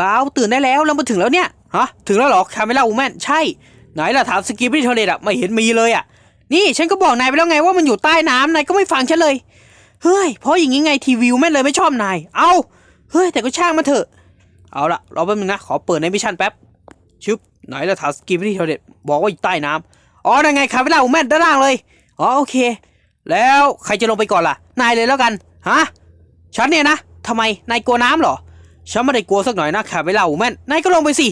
บ้าวตื่นได้แล้วเรามาถึงแล้วเนี่ยฮะถึงแล้วหรอคาเมล่าอูแมนใช่ ไหนล่ะถามสกีบี้เทเลตอะไม่เห็นมีเลยอะนี่ฉันก็บอกนายไปแล้วไงว่ามันอยู่ใต้น้ำนายก็ไม่ฟังฉันเลย เฮ้ยเพราะอย่างงี้ไงทีวิวแม่เลยไม่ชอบนาย เอาเฮ้ยแต่ก็ช่างมาเถอะ เอาละรอแป๊บนึงนะขอเปิดในมิชชั่นแป๊บชึบไหนล่ะถามสกีบี้เทเลตบอกว่าอยู่ใต้น้ำอ๋อนั่นไงคาเมล่าอูแมนด้านล่างเลยอ๋อโอเค แล้วใครจะลงไปก่อนล่ะ นายเลยแล้วกันฮะฉันเนี่ยนะทำไมนายกลัวน้ำเหรอ ฉันไม่ได้กลัวสักหน่อยนะแค่เวลาอูแม่นนายก็ลงไปสิ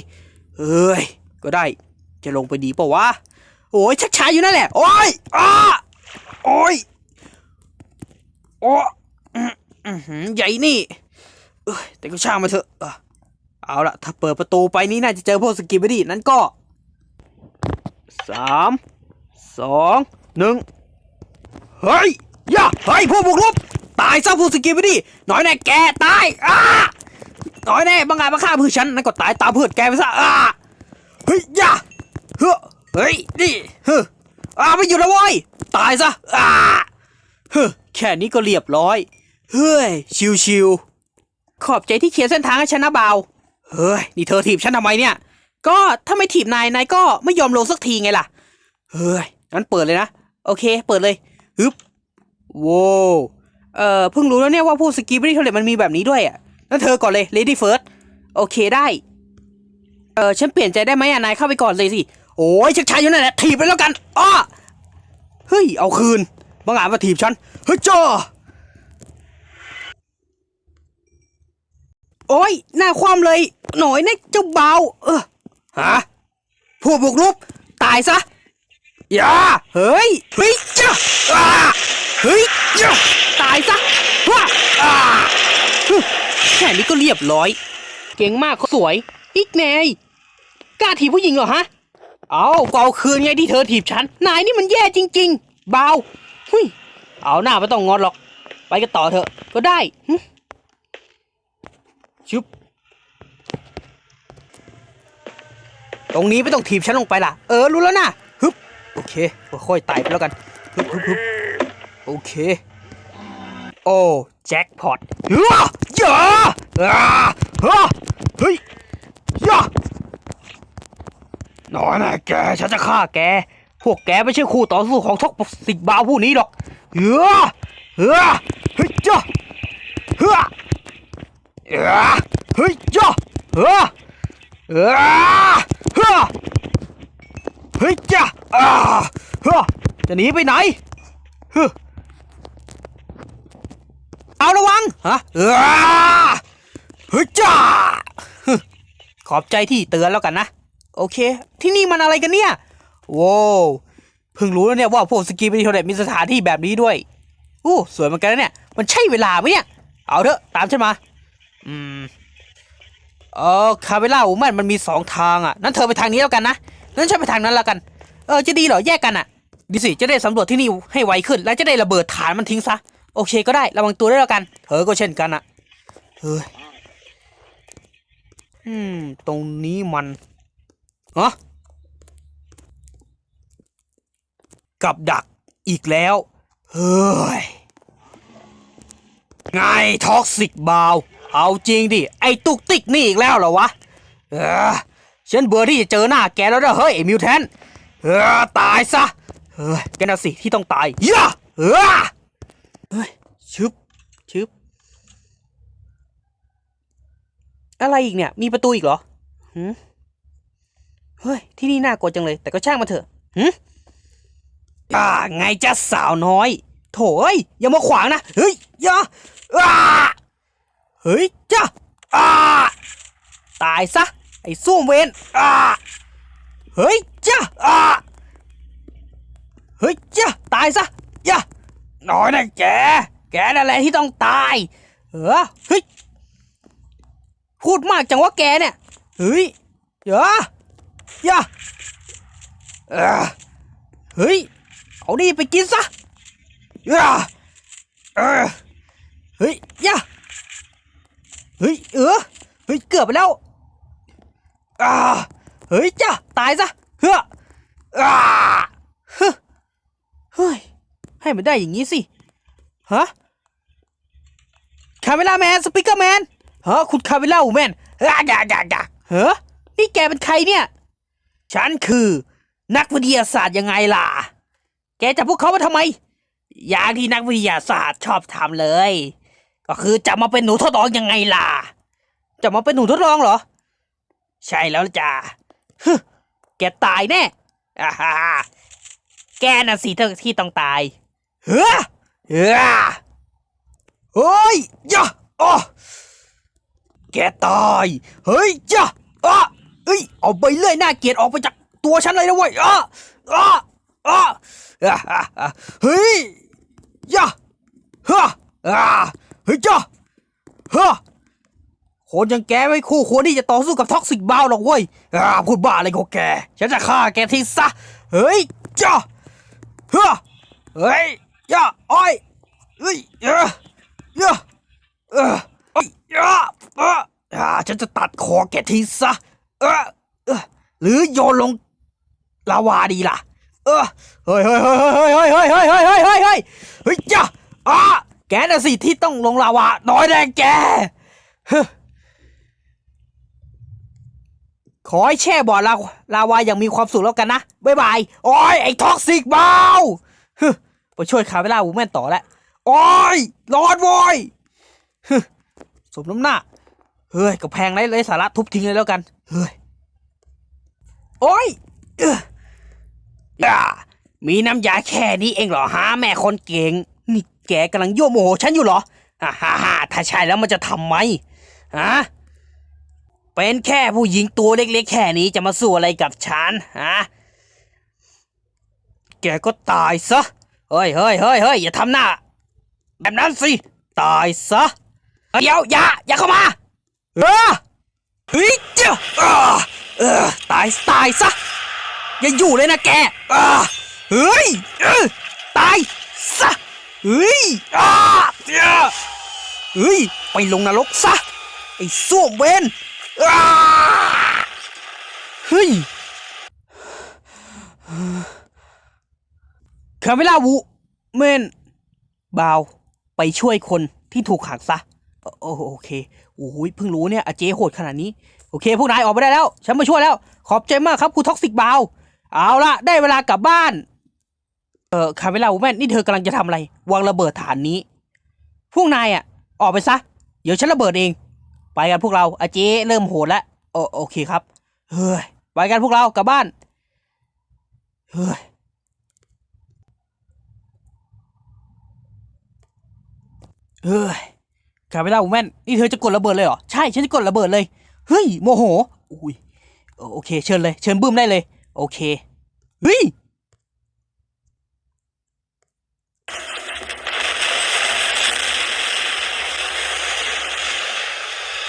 เอ้ยก็ได้ จะลงไปดีเปล่าวะโอ้ยชักช้าอยู่นั่นแหละโอ้ยอ้าโอ้ยโอ้ใหญ่นี่เอ้ยแต่ก็ช่างมาเถอะเอาละถ้าเปิดประตูไปนี่น่าจะเจอพวกสกิบดี้นั้นก็สามสองหนึ่งเฮ้ยย่าเฮ้ยพวกบุกรุกตายซะพวกสกิบดี้หน่อยแน่แกตายอ้า น้อยแน่บางอาจมาฆ่าเพื่อฉันนั่นก็ตายตามเพื่อนแกไปซะอ่าเฮ้ยย่าเฮ้อเฮ้ยนี่เฮ้ออ่าไม่หยุดแล้วเว้ยตายซะอ่าเฮ้อแค่นี้ก็เรียบร้อย เฮ้ยชิวๆขอบใจที่เขียนเส้นทางให้ฉันนะเบาเฮ้ยนี่เธอถีบฉันทำไมเนี่ย ก็ถ้าไม่ถีบนายนายก็ไม่ยอมลงสักทีไงล่ะเฮ้ยงั้นเปิดเลยนะโอเค เปิดเลยฮึบโว้เอ่อเพิ่งรู้แล้วเนี่ยว่าพวกสกีบริเทเลตมันมีแบบนี้ด้วยอะ นั่นเธอก่อนเลย lady first โอเคได้ เออฉันเปลี่ยนใจได้ไหมอะนายเข้าไปก่อนเลยสิ โอ้ยชักชายอยู่นั่นแหละถีบไปแล้วกันอ้อเฮ้ย เอาคืนบางอาจมาถีบฉัน เฮ้ยจ้าโอ้ยหน้าความเลย หน่อยนะเจ้าเบา เออฮะผู้บุกรุกตายซะอย่าเฮ้ยเฮ้ยจ้าเฮ้ยจ้าตายซะว้าอ่า แค่นี้ก็เรียบร้อย เก่งมากสวย อีกแนยกล้าถีบผู้หญิงเหรอฮะ เอาก็เอาคืนไงที่เธอถีบฉัน นายนี่มันแย่จริง ๆ เบาหุยเอาหน้าไม่ต้องงอนหรอก ไปกันต่อเถอะ ก็ได้หึชุบตรงนี้ไม่ต้องถีบฉันลงไปล่ะ เออรู้แล้วนะฮึบ โอเคค่อยไต่ไปแล้วกันฮึบฮึบฮึบโอเค โอ้แจ็คพอตเฮ้ยอย่าอ่าฮะเฮ้ยย่าน้อยนะแกฉันจะฆ่าแก พวกแกไม่ใช่คู่ต่อสู้ของท็อกสิกบาวผู้นี้หรอกเฮ้ยเฮ้ยเฮ้ยจ้าเฮ้ยเฮ้ยจ้าเฮ้ยเฮ้ยเฮ้ยเฮ้ยจ้าอ่าเฮ้ยจะหนีไปไหนเฮ้ย เอาระวังฮะเฮ้ยจ้าขอบใจที่เตือนแล้วกันนะ โอเค ที่นี่มันอะไรกันเนี่ยโว้วเพิ่งรู้แล้วเนี่ยว่าพวกสกีบิโทเดตมีสถานที่แบบนี้ด้วยโอ้สวยเหมือนกันนะเนี่ย มันใช่เวลาไหมเนี่ย เอาเถอะตามฉันมา อืมเออคาเวล่าอูแมนมันมีสองทางอะ นั้นเธอไปทางนี้แล้วกันนะนั้นฉันไปทางนั้นแล้วกัน เออจะดีเหรอแยกกันอะดีสิจะได้สำรวจที่นี่ให้ไวขึ้น และจะได้ระเบิดฐานมันทิ้งซะ โอเคก็ได้ระวังตัวด้วยแล้วกันเธอก็เช่นกันอะเฮ้ยอืม ตรงนี้มันฮะกับดักอีกแล้ว เฮ้ย ไงท็อกซิกบาว เอาจริงดิ ไอ้ตุกติกนี่อีกแล้วเหรอวะ เออฉันเบื่อที่จะเจอหน้าแกแล้วนะเฮ้ยมิวแทน เออ ตายซะ เฮ้ยแกน่ะสิที่ต้องตายย่าเออ เฮ้ยชึบชึบอะไรอีกเนี่ย มีประตูอีกเหรอหืมเฮ้ย ที่นี่น่ากลัวจังเลย แต่ก็ช่างมาเถอะหืมอ่าไงจ้าสาวน้อย โถเอ้ยอย่ามาขวางนะ เฮ้ยอย่าอ่าเฮ้ยจ้าอ่าตายซะ ไอ้ส้วมเวนอ่าเฮ้ยจ้าอ่าเฮ้ยจ้าตายซะ น้อยนะแก แกนั่นแหละที่ต้องตาย เออเฮ้ย พูดมากจังว่าแกเนี่ย เฮ้ยอย่าอย่าเออเฮ้ย เอานี่ไปกินซะอย่าเออเฮ้ยอย่าเฮ้ย เออเฮ้ย เกือบไปแล้วอ่าเฮ้ยจ้าตายซะ เฮ้ออ่าฮ้อเฮ้ย ให้มันได้อย่างนี้สิฮะคาเมล่าแมนสปิเกอร์แมนฮะคุณคาเวล่าอูแมนฮ้ยด่าด่าด่าเฮ้อนี่แกเป็นใครเนี่ย ฉันคือ นักวิทยาศาสตร์ยังไงล่ะ แกจับพวกเขามาทำไม อย่างที่นักวิทยาศาสตร์ชอบทำเลย ก็คือจับมาเป็นหนูทดลองยังไงล่ะจับมาเป็นหนูทดลองเหรอ ใช่แล้วจ้าฮึแกตายแน่อ่าฮ่าฮ่าแกน่ะสิที่ต้องตาย เฮ้อเฮ้อเฮ้ยย่าอ๋อแกตาย เฮ้ยย่าอะเฮ้ยเอาไปเลื่อยหน้าเกียดออกไปจากตัวฉันเลยนะเว้ยอะอะอะอะอะอะเฮ้ยย่าฮ่าอะเฮ้ยย่าฮ่าคนอย่างแกไม่คู่ควรที่จะต่อสู้กับท็อกซิกบ้าวหรอกเว้ยอ่าพูดบ้าอะไรของแก ฉันจะฆ่าแกทิ้งซะ เฮ้ยย่าฮ่าเฮ้ย ย่าอ้อยเฮ้ยเออเยอะเออเอ้ยเยอะเอออ่าฉันจะตัดคอแกทีซะเออเออหรือโยนลงลาวาดีล่ะ เออเฮ้ยเฮ้ยเฮ้ยเฮ้ยเฮ้ยเฮ้ยเฮ้ยเฮ้ยเฮ้ยเฮ้ยเฮ้ยเฮ้ยจ้าอะแกน่ะสิที่ต้องลงลาวาน้อยแรงแกเฮ้อขอให้แช่บ่อลาลาวาอย่างมีความสุขแล้วกันนะ บ๊ายบาย โอ้ยไอ้ท็อกซิกเบาฮึ ไปช่วยคาเวล่าวูแมนต่อแล้วโอ้ยรอนโว้ยฮึสมน้ำหน้า เฮ้ยกระแพงไรไรสาระทุบทิ้งเลยแล้วกัน เฮ้ย โอ้ยเออด่ามีน้ำยาแค่นี้เองเหรอฮะแม่คนเก่ง นี่แกกำลังยั่วโมโหฉันอยู่เหรอฮ่าฮ่าถ้าใช่แล้วมันจะทำไหมฮะเป็นแค่ผู้หญิงตัวเล็กๆแค่นี้จะมาสู้อะไรกับฉันฮะ แกก็ตายซะ เฮ้ยเฮ้ยเฮ้ยเฮ้ยอย่าทำหน้าแบบนั้นสิ ตายซะเดี๋ยวอย่าอย่าเข้ามาเออเฮ้ยเจ้าเออเออตายตายซะอย่าอยู่เลยนะแกเออเฮ้ยเออตายซะเฮ้ยอ้าเจ้าเฮ้ยไปลงนรกซะไอ้ส้วมเวนอ้าเฮ้ย คาเวลาวูเมนบาว ไปช่วยคนที่ถูกขังซะ โอโอเคโอ้ยเพิ่งรู้เนี่ยอเจโหดขนาดนี้ โอเค พวกนายออกไปได้แล้ว ฉันมาช่วยแล้ว ขอบใจมากครับครูท็อกซิกบาว เอาละได้เวลากลับบ้าน เออคาเวลาวูแมนนี่เธอกำลังจะทำอะไร วางระเบิดฐานนี้ พวกนายอะ ออกไปซะ เดี๋ยวฉันระเบิดเอง ไปกันพวกเราอาเจเริ่มโหดแล้วโอโอเคครับ เฮ้ย ไปกันพวกเรากลับบ้าน เฮ้ย เฮ้ยคาเวล่าวูแมนนี่เธอจะกดระเบิดเลยเหรอ ใช่ ฉันจะกดระเบิดเลย เฮ้ย โมโห อุ้ย โอเค เชิญเลย เชิญบึ้มได้เลย โอเค เฮ้ย